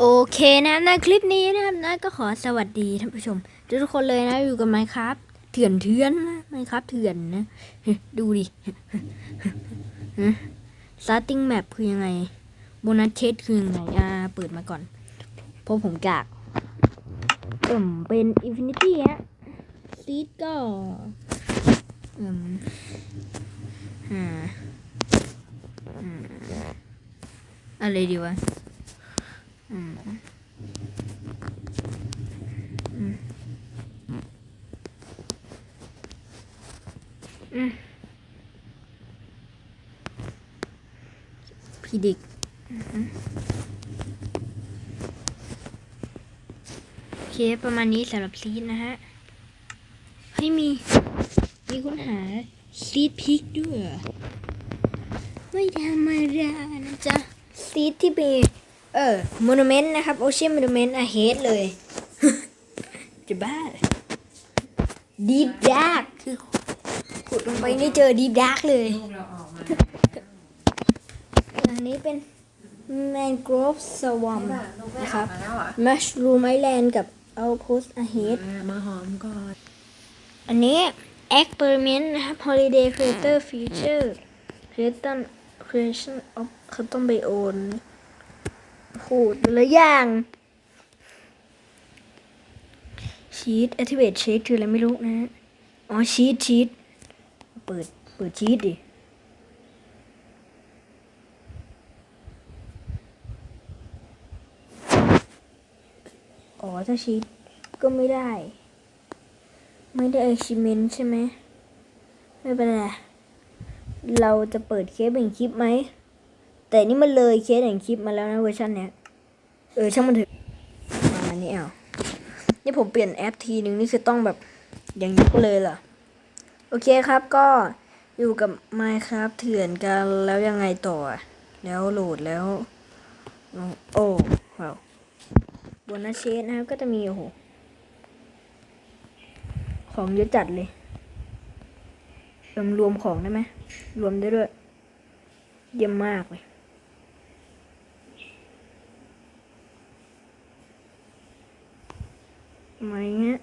โอเคนะในคลิปนี้นะครับนะก็ขอสวัสดีท่านผู้ชม ทุกคนเลยนะอยู่กับไมครับเถื่อนเถื่อนนะไมครับเถื่อนนะดูดิ starting map คือยังไงโบนัสเชดคือยังไงอ่าเปิดมาก่อนเพราะผมจากผมเป็น Infinity ฮะซีดก็อืมอ่าอืมอะไรดีวะ อืมอืมอืมพี่ดิกอือฮึโอเค ประมาณนี้สำหรับซีดนะฮะเฮ้มี มีค้นหาซีดพิกด้วย ไม่ธรรมดานะจ๊ะ ซีดที่เป็น เออม o น u เมนต์นะครับโอเชียนม o น u เมนต์อะเฮดเลย จะบ้าดีฟดาร์กคือขุดลงไปนี่เจอดีฟดาร์กเลยลูกเราออกมาอันนี้เป็นแมนกร v ฟสวอมลูกไม่นะคอรัอบกมาแล้วเหรอมัชรูมไอแลนด์กับเอาโพสอะเฮดอ่ามาหอมก่อน อันนี้ experiment นะครับ holiday creator feature creation creation of custom biome โหแต่ละอย่างชีต activate sheet คืออะไรไม่รู้นะ อ๋อชีตชีตเปิด เปิดชีตดิ อ๋อ ถ้าชีตก็ไม่ได้ ไม่ได้ achievement ใช่ไหม ไม่เป็นไร เราจะเปิดเคสแบ่งคลิปไหม แต่นี่มันเลยเคสแบ่งคลิปมาแล้วนะเวอร์ชันเนี้ย เออช่างมันเถอะมานี้เอานี่ผมเปลี่ยนแอปทีนึงนี่คือต้องแบบอย่างนี้เลยเหรอ โอเคครับก็อยู่กับ Minecraft เถื่อนกันแล้วยังไงต่อ แล้วโหลดแล้ว โอ้ว้าวบนนัเชสนะครับก็จะมีโอ้โหของเยอะจัดเลยเอิมรวมของได้ไหมรวมได้ด้วย เยี่ยมมากเลย มาอย่างเงี้ย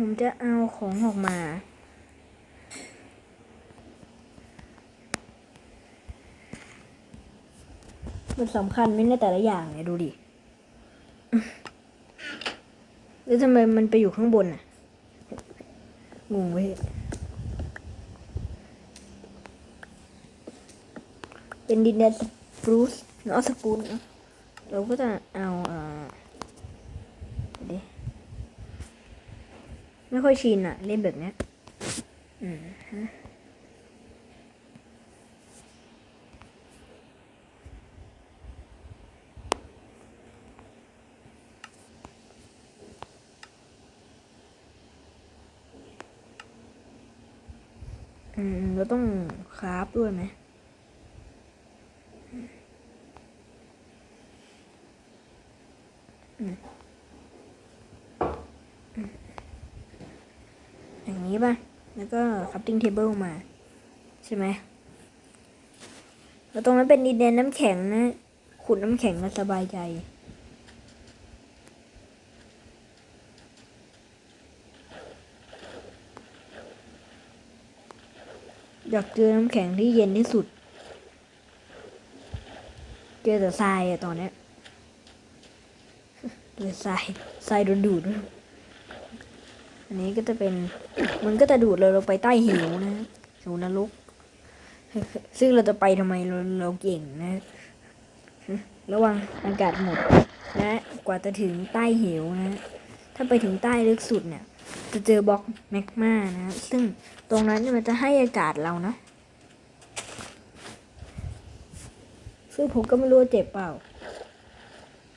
ผม จะเอาของออกมา มันสำคัญไหมในแต่ละอย่างเนี่ยดูดิ แล้วทำไมมันไปอยู่ข้างบนอะ งงเว้ยเป็นดินแดนสปรูซเนาะสปรูซเราก็จะเอาเอ่อเดี๋ยวดิ ไม่ค่อยชินอะเล่นแบบเนี้ยอืมฮะอืมเราต้องคราฟด้วยไหม อย่างนี้ป่ะ แล้วก็ crafting table มา ใช่ไหมแล้วตรงนั้นเป็นดินแดนน้ำแข็งนะ ขุดน้ำแข็งก็สบายใจ อยากเจอน้ำแข็งที่เย็นที่สุด เจอแต่ทรายอะตอนนี้เจอทรายทรายโดนดูดด้วย อันนี้ก็จะเป็น มันก็จะดูดเราลงไปใต้เหวนะเหวนรกซึ่งเราจะไปทำไมเราเราเก่งนะ ระวังอากาศหมดนะกว่าจะถึงใต้เหวนะ ถ้าไปถึงใต้ลึกสุดเนี่ย จะเจอบล็อกแมกมานะ ซึ่งตรงนั้นมันจะให้อากาศเรานะซึ่งผมก็ไม่รู้เจ็บเปล่า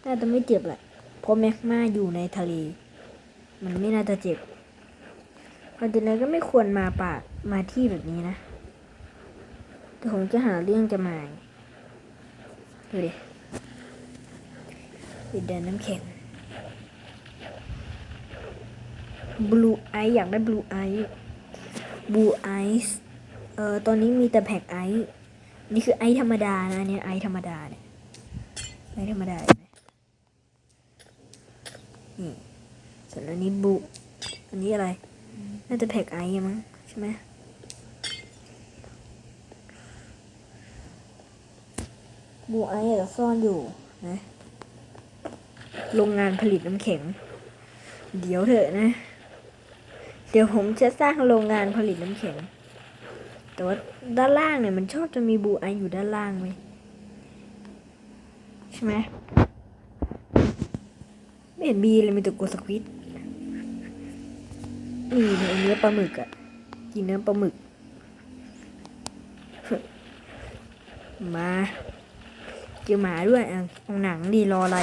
น่าจะไม่เจ็บแหละ เพราะแมกมาอยู่ในทะเล มันไม่น่าจะเจ็บ ความจริงแล้วก็ไม่ควรมาป่ามาที่แบบนี้นะ แต่ผมจะหาเรื่องจะมาดูดิดินแดนน้ำแข็งบลูไออยากได้บลูไอบลูไอส์เอ่อตอนนี้มีแต่แพ็กไอซ์นี่คือไอซ์ธรรมดานะเนี่ยไอซ์ธรรมดาเนี่ยไม่ธรรมดาเห็นไหมนี่ส่วนอันนี้บุอันนี้อะไร น่าจะแพ็กไอซ์มั้งใช่ไหมบุไอซ์อาจจะซ่อนอยู่นะโรงงานผลิตน้ำแข็ง เดี๋ยวเถอะนะ เดี๋ยวผมจะสร้างโรงงานผลิตน้ำแข็ง แต่ว่าด้านล่างเนี่ยมันชอบจะมีบูไออยู่ด้านล่างไหมใช่ไหมไม่เห็นบีเลยมีแต่กัวสควิต นี่เนี่ยเนื้อปลาหมึกอะกินเนื้อปลาหมึก มาเจอหมาด้วยอะเอาหนังดีรออะไร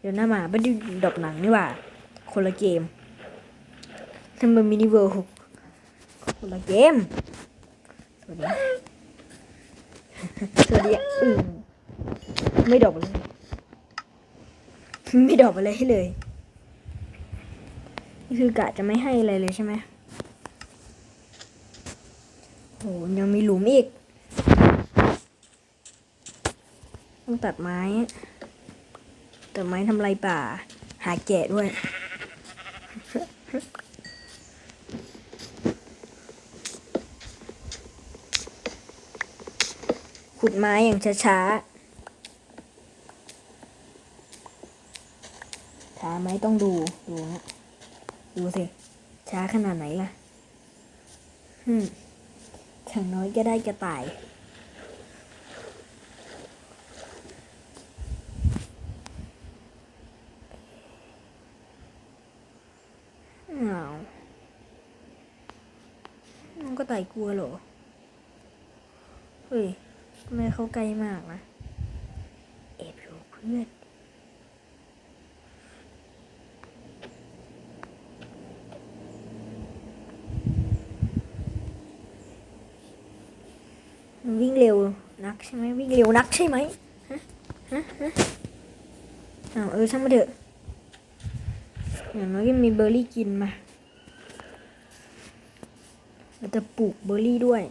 เดี๋ยวหน้าหมาไม่ได้ดอกหนังนี่หว่า คนละเกมทำเป็นมินิเวิลด์คนละเกม สวัสดี สวัสดีอืมไม่ดอกเลย ไม่ดอกอะไรให้เลย นี่คือกะจะไม่ให้อะไรเลยใช่ไหมโหยังมีหลุมอีก ต้องตัดไม้ ตัดไม้ทำลายป่า หาแกะด้วย ขุดไม้อย่างช้าๆช้าไหมต้องดู ดูนะ ดูสิ ช้าขนาดไหนล่ะฮึมอย่างน้อยก็ได้กระต่าย อ้าวมันก็ต่กลัวเหรอ เฮ้ยทำไมเขาไกลมากนะแอบดูเพื่อนวิ่งเร็วนั กใช่ไหมวิ่งเร็วนักใช่ไหมฮะฮะฮะอ้าวเออช่างมาเถอะอย่างน้อยก็มีเบอร์รี่กินมาเราจะปลูกเบอร์รี่ด้วย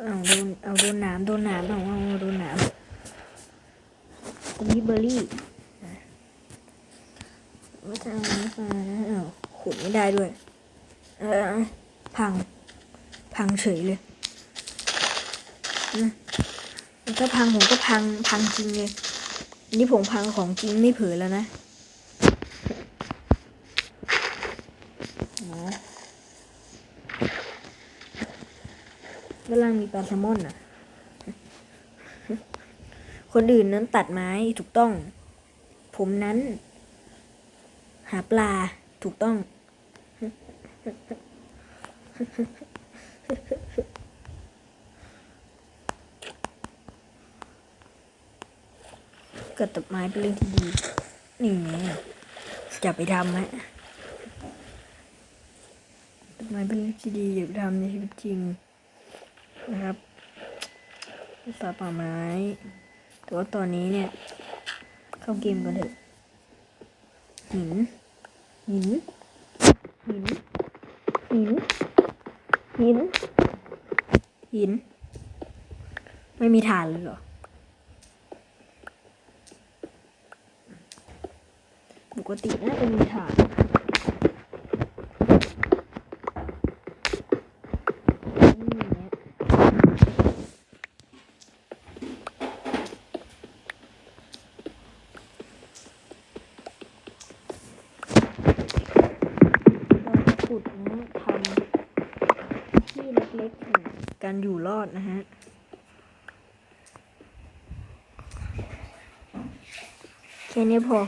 เอาโดนเอาโดนหน้ำโดนหน้ำเอาเอาโดนหน้ำตรงนี้เบอร์รี่ไม่จะเอาอันนี้มานะเอาขุดไม่ได้ด้วย เออพัง พังเฉยเลย นะแล้วถ้าพังผมก็พังพังจริงเลยอันนี้ผมพังของจริงไม่เผลอแล้วนะนะด้านล่างมีปลาแซลมอนอะ คนอื่นนั้นตัดไม้ถูกต้อง ผมนั้น หาปลาถูกต้อง ก็ตัดไม้เป็นเรื่องที่ดี นี่ไงอย่าไปทำฮะตัดไม้เป็นเรื่องที่ดีอย่าไปทำในชีวิตจริงนะครับตัดป่าไม้แต่ว่าตอนนี้เนี่ย เข้าเกมกันเถอะหินหินหินหินหินหิน ไม่มีฐานเลยเหรอ กติน่าจะมีฐานไม่มีเนี่ยเราจะขุดนะทำที่เล็กๆแห่งการอยู่รอดนะฮะแค่นี้พอ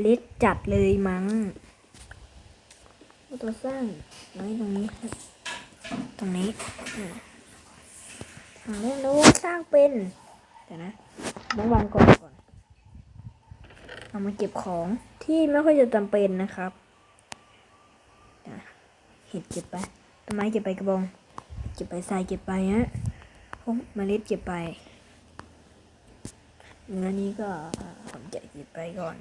เล็กจัดเลยมั้ง ตัวสร้างไว้ตรงนี้ครับ ตรงนี้ทางเรื่องนู้สร้างเป็น แต่นะต้องวางก่อนก่อน เอามาเก็บของที่ไม่ค่อยจะจำเป็นนะครับเห็ดเก็บไปต้นไม้เก็บไปกระบอง เก็บไปทรายเก็บไปฮะพวกเมล็ดเก็บไปเนื้อนี้ก็ผมจะเก็บไปก่อน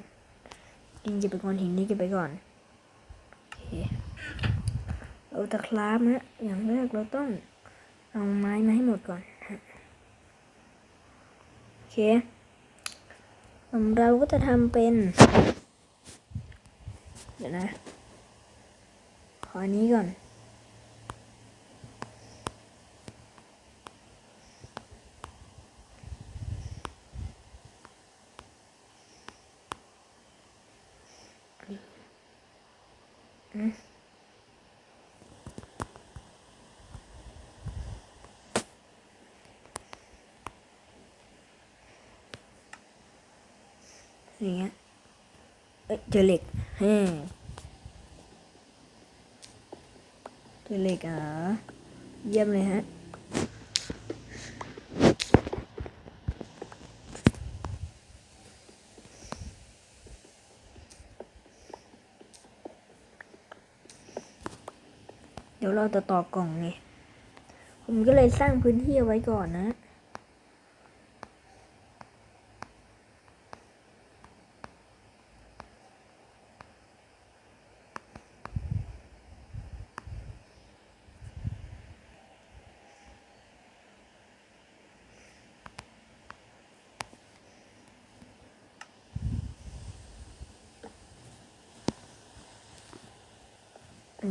ดินเก็บไปก่อนหินนี้เก็บไปก่อนโอเคเราตะคราบนะอย่างแรกเราต้องเอาไม้มาให้หมดก่อนโอเคเราก็จะทำเป็น เดี๋ยวนะ ขออันนี้ก่อน อย่างเงี้ยเอ้ยเจอเหล็กเฮ้เจอเหล็กอะเยี่ยมเลยฮะเดี๋ยวเราจะต่อกล่องไง ผมก็เลยสร้างพื้นที่เอาไว้ก่อนนะ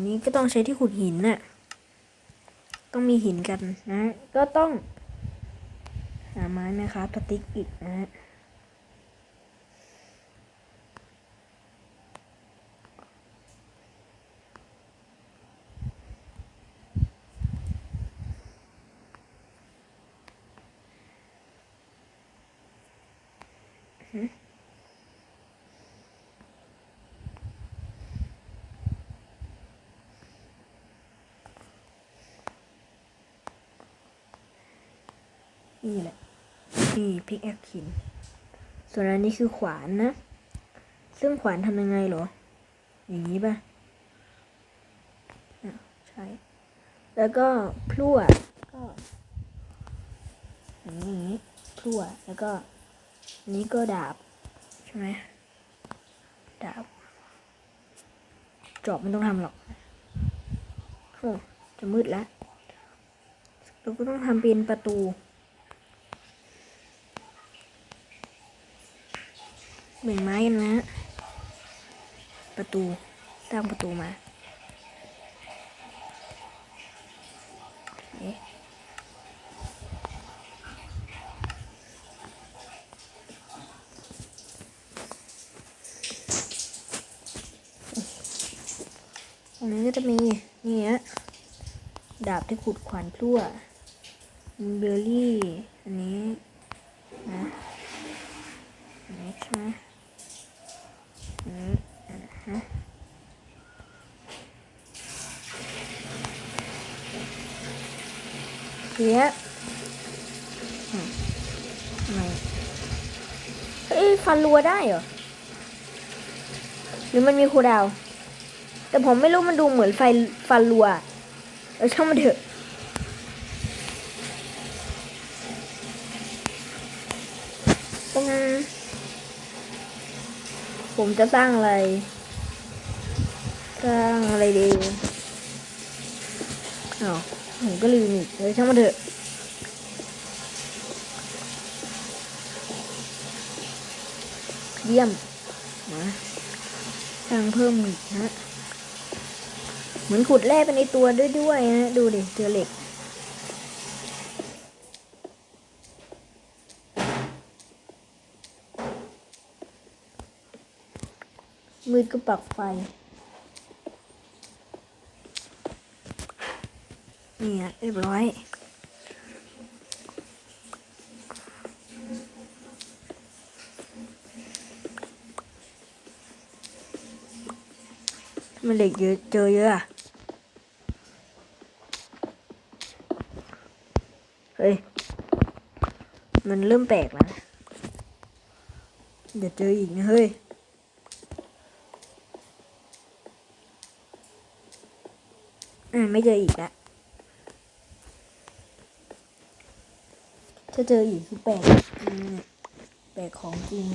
นี้ก็ต้องใช้ที่ขุดหินน่ะ ต้องมีหินกันนะ ก็ต้อง หาไม้นะครับสติ๊กอีกนะฮะ นี่แหละนี่พิกแอคหิน ส่วนอันนี้คือขวานนะ ซึ่งขวานทำยังไงหรอ อย่างนี้ป่ะใช่ แล้วก็พลั่วก็อย่างนี้พลั่วแล้วก็นนี้ก็ดาบ ใช่ไหมดาบจอบไม่ต้องทำหรอกโอ้จะมืดแล้วเราก็ต้องทำเป็นประตู แบ่งไม้กันนะ ประตูตั้งประตูมาอเคตรงนี้ก็จะมีนี่ฮะดาบที่ขุดขวานพลั่วเบอร์รี่ อันนี้นะอันนี้ใช่ไหม เฮียอืมทำไมเฮ้ยฟันรัวได้เหรอ หรือมันมีคูดาว แต่ผมไม่รู้มันดูเหมือนไฟฟันรัวเออช่างมันเถอะผมจะสร้างอะไร สร้างอะไรดีอ้าวผมก็ลืมอีกเลยช่างมันเถอะเยี่ยมมาสร้างเพิ่มอีกนะเหมือนขุดแร่ไปในตัวด้วยด้วยนะดูดิเจอเหล็กมืดก็ปักไฟ นี่ฮะเรียบร้อย มันเหล็กเยอะเจอเยอะอะเฮ้ย มันเริ่มแปลกแล้วนะเดี๋ยวเจออีกนะเฮ้ยอ่าไม่เจออีกแล้ว ถ้าเจออีกคือแปลกจริงแปลกของจริง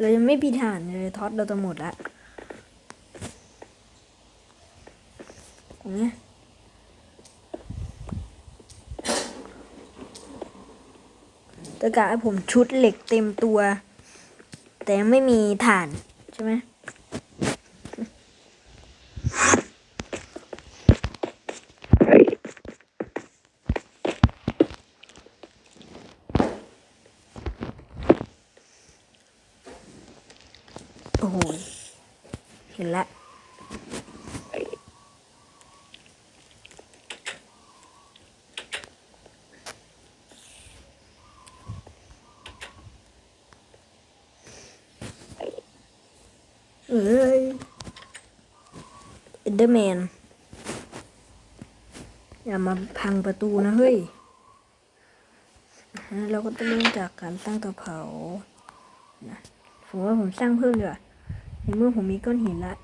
เรายังไม่มีฐานเลยท็อตเราจะหมดละเนี่ย ตะกะให้ผมชุดเหล็กเต็มตัว แต่ยังไม่มีฐานใช่ไหมโอ้โหเห็นละ เอ้ย เอนเดอร์แมน อย่ามาพังประตูนะเฮ้ย เราก็ต้องเริ่มจากการตั้งกระเป๋านะผมว่าผมสร้างเพิ่มดีกว่าในเมื่อผมมีก้อนหินละ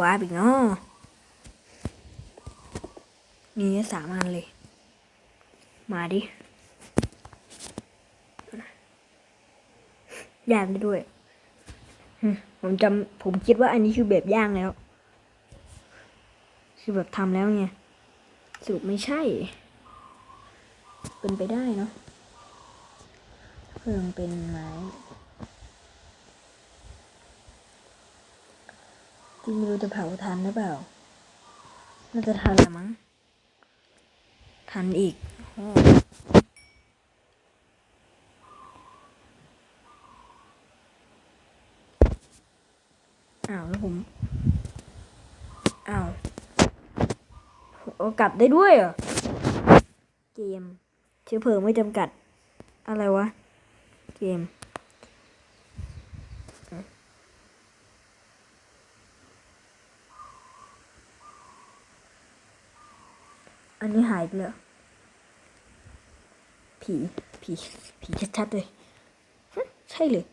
ว้าบอีกเนาะมีสามอันเลย มาดิย่างได้ด้วย ผมจำผมคิดว่าอันนี้คือแบบย่างแล้ว คือแบบทำแล้วไงสรุปไม่ใช่ เป็นไปได้เนาะเพิ่งเป็นไม้ ที่ไม่รู้จะเผาทันหรือเปล่า น่าจะทันละมั้ง ทันอีกอ้ออ้าวแล้วผม อ้าวโอกลับได้ด้วยเหรอ เกม เชื้อเพลิงไม่จำกัด อะไรวะ เกม อันนี้หายไปแล้ว ผี ผี ผีชัดๆเลยฮะใช่เลย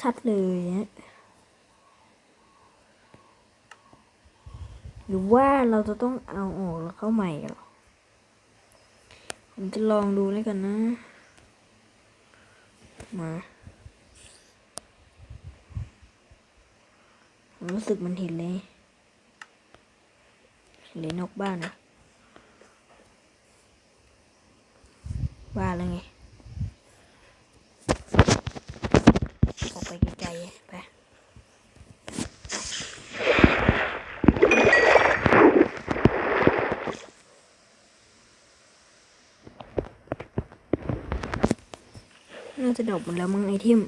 ชัดเลยเนี่ยหรือว่าเราจะต้องเอาออกแล้วเข้าใหม่หรอ ผมจะลองดูแล้วกันนะ มาผมรู้สึกมันเห็นเลย ห็นเลยนกบ้านนะว่าแล้วไง ออกไปไกลๆไปน่าจะดรอกหมดแล้วมั้งไอเทม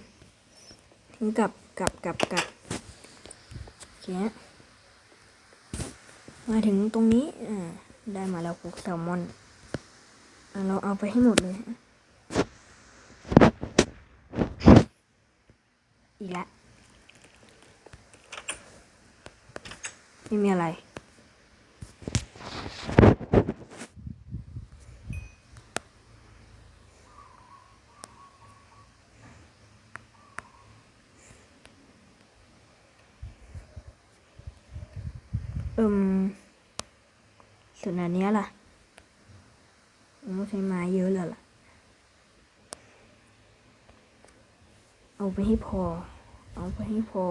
ทิ้งกลับกลับกลับกลับโอเค มาถึงตรงนี้อ่าได้มาแล้วคุกแซลมอนอะเราเอาไปให้หมดเลยฮะอีกแล้วไม่มีอะไร เอิม ส่วนอันนี้ล่ะต้องใช้ไม้เยอะเลยล่ะ เอาไปให้พอ เอาไปให้พอ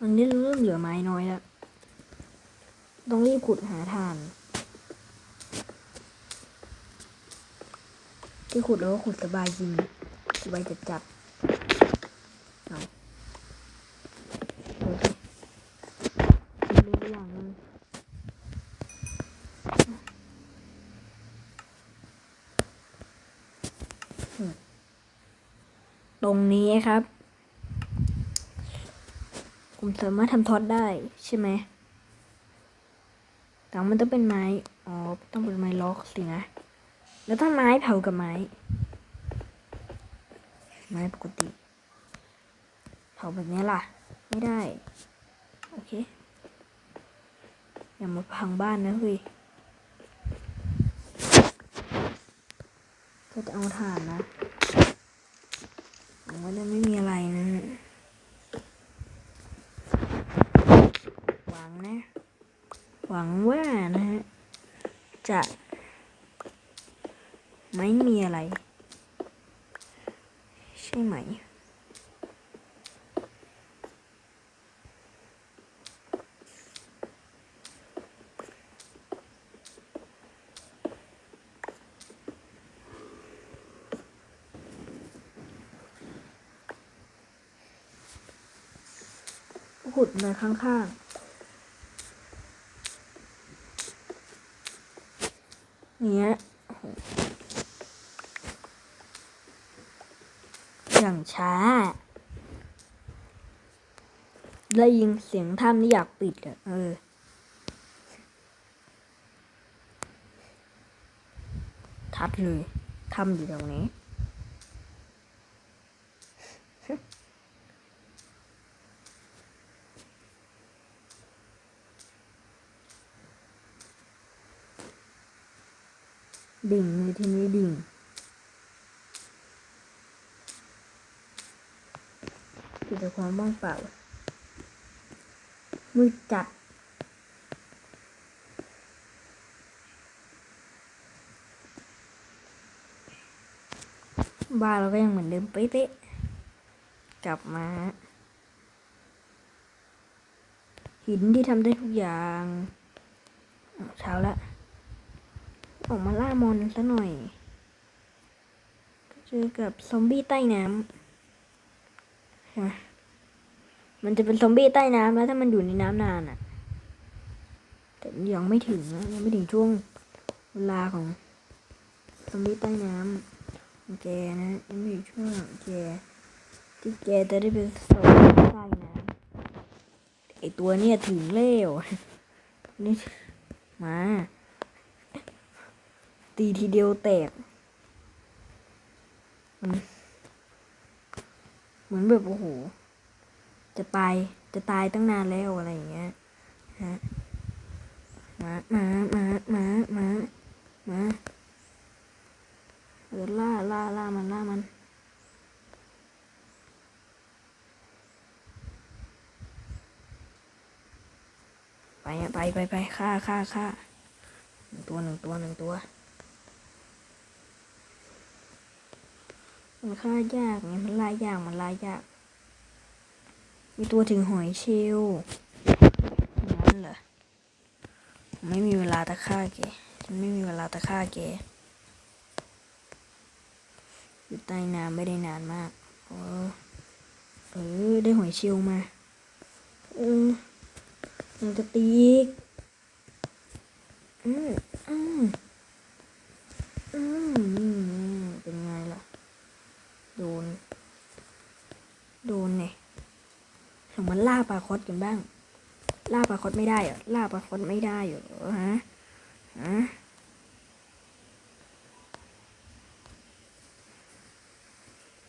มันนี่เริ่มเหลือไม้น้อยแล้ว ต้องรีบขุดหาทาน ที่ขุดแล้วก็ขุดสบายจริงสบายจัดจัดเอาดูสิรู้อย่างนึงตรงนี้ครับ ผมสามารถทำท็อตได้ใช่ไหมแต่มันต้องเป็นไม้ อ๋อ ต้องเป็นไม้ล็อกสินะ แล้วถ้าไม้เผากับไม้ ไม้ปกติ เผาแบบนี้ล่ะ ไม่ได้ โอเค อย่ามาพังบ้านนะเฮ้ยก็จะเอาถ่านนะผมว่าจะไม่มีอะไรนะหวังนะ หวังว่านะฮะจะ ไม่มีอะไร ใช่ไหม ขุดมาข้างๆเนี้ย อย่าง ช้า ได้ยินเสียงถ้ำนี่อยากปิดอะเออ ทัดเลยถ้ำอยู่ตรงนี้ดิ่งเลยทีนี้ดิ่ง แต่ความว่างเปล่า มืดจัด บ้านเราก็ยังเหมือนเดิมเป๊ะๆ กลับมา หินที่ทำได้ทุกอย่างเช้าละ ออกมาล่ามอนซะหน่อยเจอกับซอมบี้ใต้น้ำฮะมั มันจะเป็นซอมบี้ใต้น้ำแล้วถ้ามันอยู่ในน้ำนานอะ่ะ แต่ยังไม่ถึงนะยังไม่ถึงช่วงเวลาของซอมบี้ใต้น้ำของแกนะยังไม่ถึงช่วงของแกที่แกจะได้เป็นซอมบี้ใต้น้ำไอตัวเนี้ยถึงเร็วนี่มาตีทีเดียวแตกเหมือนแบบโอ้โห จะตายจะตายตั้งนานแล้วอะไรอย่างเงี้ยฮะมามามามามามาเออล่าล่าล่ามันล่ามันไปอะไปไปไปฆ่าฆ่าฆ่าหนึ่งตัวหนึ่งตัวหนึ่งตัวมันฆ่ายากไงมันล่ายากมันล่ายาก มีตัวถึงหอยเชลนั่นเหรอไม่มีเวลาตะฆ่าแกฉันไม่มีเวลาตะฆ่าแกอยู่ใต้น้ำไม่ได้นานมากเออเออ ได้หอยเชลลมาเออมันจะตีอีกอืมอืมอืมอืมเป็นไงล่ะ โดน โดนเนี่ยถึงมันล่าปลาคอส กันบ้าง ล่าปลาคอสไม่ได้เหรอล่าปลาคอสไม่ได้เหรอฮะฮะ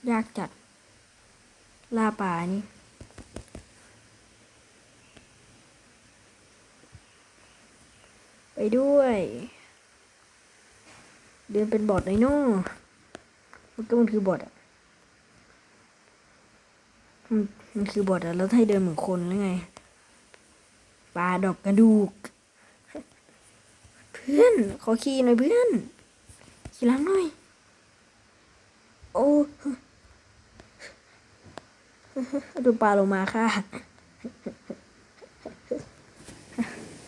ยากจัด ล่าปลานี่ไปด้วย เดินเป็นบอทไดโน่มันก็มันคือบอทอะมันคือบอทอะแล้วให้เดินเหมือนคนหรือไงปลาดอกกระดูก เพื่อนขอขี่หน่อยเพื่อน ขี่หลังหน่อย โอ้ดูปลาลงมาค่ะ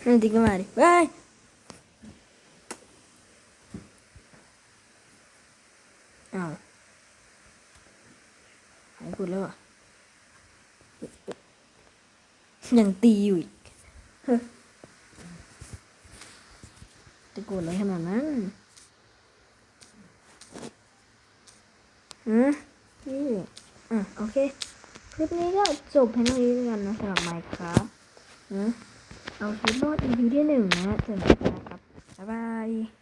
นั่นจริงก็มาดิไปอ้าวหายกุดแล้วอะ ยังตีอยู่อีกจะโกรธอะไรขนาดนั้นฮะนี่อะโอเค คลิปนี้ก็จบเพียงเท่านี้กันนะสำหรับไมค์ครับนะเอาชีวิตรอด EP ที่หนึ่งนะเจอกันนะครับ บ๊ายบาย